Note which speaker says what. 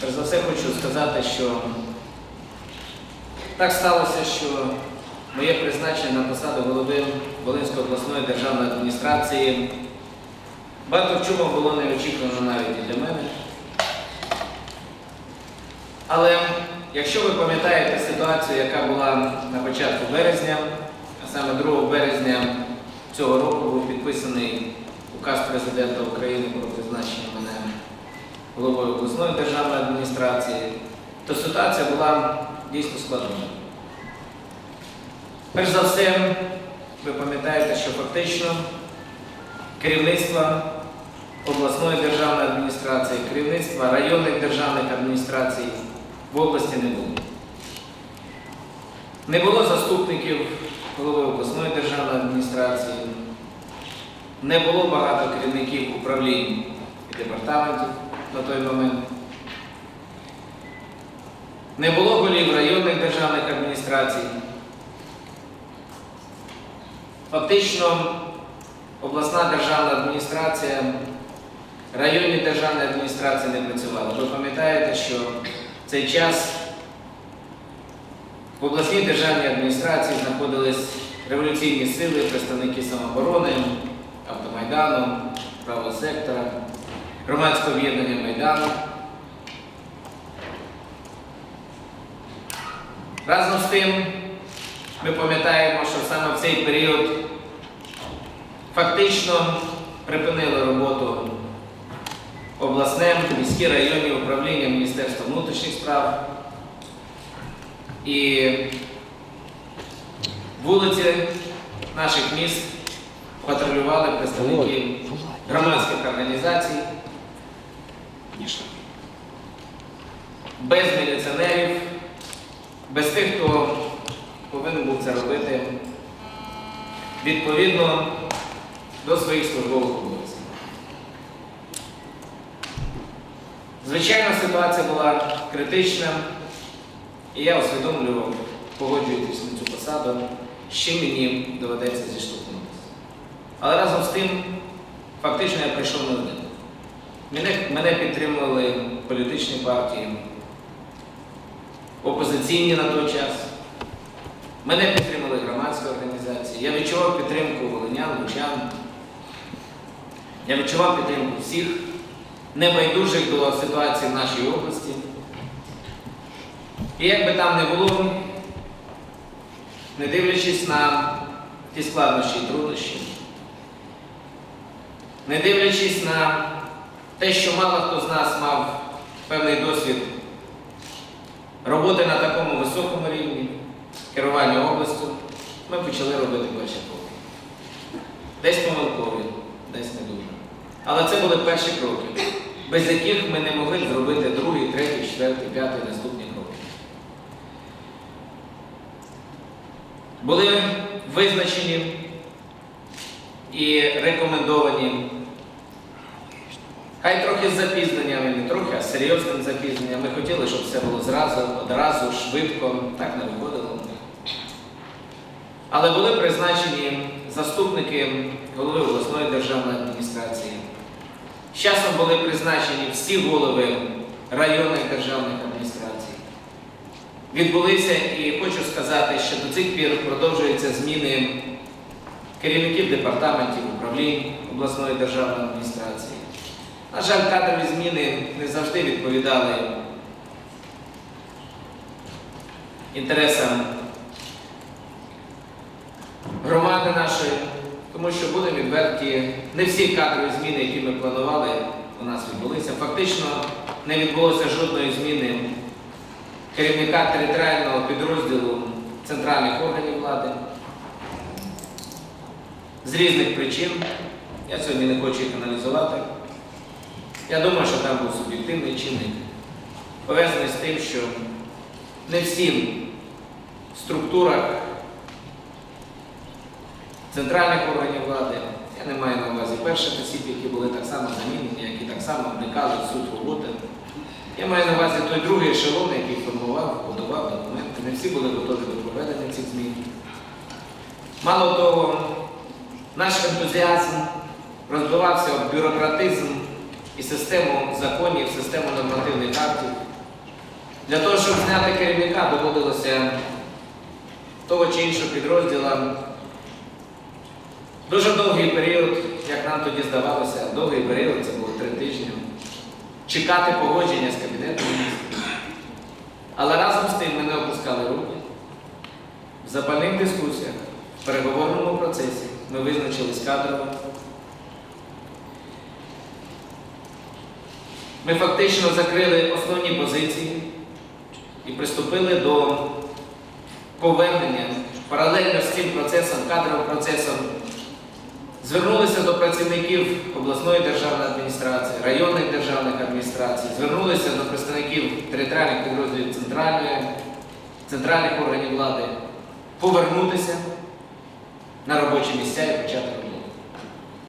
Speaker 1: Перш за все хочу сказати, що так сталося, що моє призначення на посаду голови Волинської обласної державної адміністрації багато в чому було неочікувано навіть і для мене. Але якщо ви пам'ятаєте ситуацію, яка була на початку березня, а саме 2 березня цього року був підписаний указ президента України про призначення мене головою обласної державної адміністрації, то ситуація була дійсно складною. Перш за все, ви пам'ятаєте, що фактично керівництво обласної державної адміністрації, керівництва районних державних адміністрацій в області не було. Не було заступників голови обласної державної адміністрації, не було багато керівників управлінь і департаментів на той момент. Не було голів районних державних адміністрацій. Фактично, обласна державна адміністрація, районні державні адміністрації не працювали. Ви пам'ятаєте, що в цей час в обласній державній адміністрації знаходились революційні сили, представники самооборони, автомайдану, правого сектора, громадського об'єднання Майдану. Разом з тим, ми пам'ятаємо, що саме в цей період фактично припинили роботу обласне, міські районні управління Міністерства внутрішніх справ. І вулиці наших міст патрулювали представники громадських організацій без міліціонерів, без тих, хто повинен був це робити відповідно до своїх службових обов'язків. Звичайно, ситуація була критична, і я усвідомлював, погоджуючись на цю посаду, чим мені доведеться зіштовхнутися. Але разом з тим, фактично я прийшов на один. Мене, мене підтримували політичні партії, опозиційні на той час. Мене підтримали громадські організації. Я відчував підтримку волинян, лучан. Я відчував підтримку всіх небайдужих до ситуації в нашій області. І як би там не було, не дивлячись на ті складнощі і труднощі, не дивлячись на те, що мало хто з нас мав певний досвід роботи на такому високому рівні, керування областю, ми почали робити перші кроки. Десь помилкові, десь не дуже. Але це були перші кроки, без яких ми не могли зробити другий, третій, четвертий, п'ятий, наступні кроки. Були визначені і рекомендовані, хай трохи з запізненням, і не трохи, а серйозним запізненням. Ми хотіли, щоб все було зразу, одразу, швидко, так не виходило. Але були призначені заступники голови обласної державної адміністрації. З часом були призначені всі голови районних державних адміністрацій. Відбулися і хочу сказати, що до цих пір продовжуються зміни керівників департаментів управлінь обласної державної адміністрації. На жаль, кадрові зміни не завжди відповідали інтересам громади нашої, тому що були відверті, не всі кадрові зміни, які ми планували, у нас відбулися. Фактично не відбулося жодної зміни керівника територіального підрозділу центральних органів влади. З різних причин. Я сьогодні не хочу їх аналізувати. Я думаю, що там був суб'єктивний чинник, пов'язаний з тим, що не всім структурах центральних органів влади, я не маю на увазі перших осіб, які були так само замінені, які так само вникали в суть роботи. Я маю на увазі той другий ешелон, який формував, готував документи. Не всі були готові до проведення цих змін. Мало того, наш ентузіазм розбивався об бюрократизм і систему законів, систему нормативних актів. Для того, щоб зняти керівника, доводилося того чи іншого підрозділа дуже довгий період, як нам тоді здавалося, довгий період, це було три тижні, чекати погодження з Кабінетом міністрів. Але разом з тим ми не опускали руки. В запальних дискусіях, в переговорному процесі ми визначились кадрово. Ми фактично закрили основні позиції і приступили до повернення паралельно з цим процесом, кадровим процесом. Звернулися до працівників обласної державної адміністрації, районних державних адміністрацій, звернулися до представників територіальних підрозділів центральної, центральних органів влади повернутися на робочі місця і почати.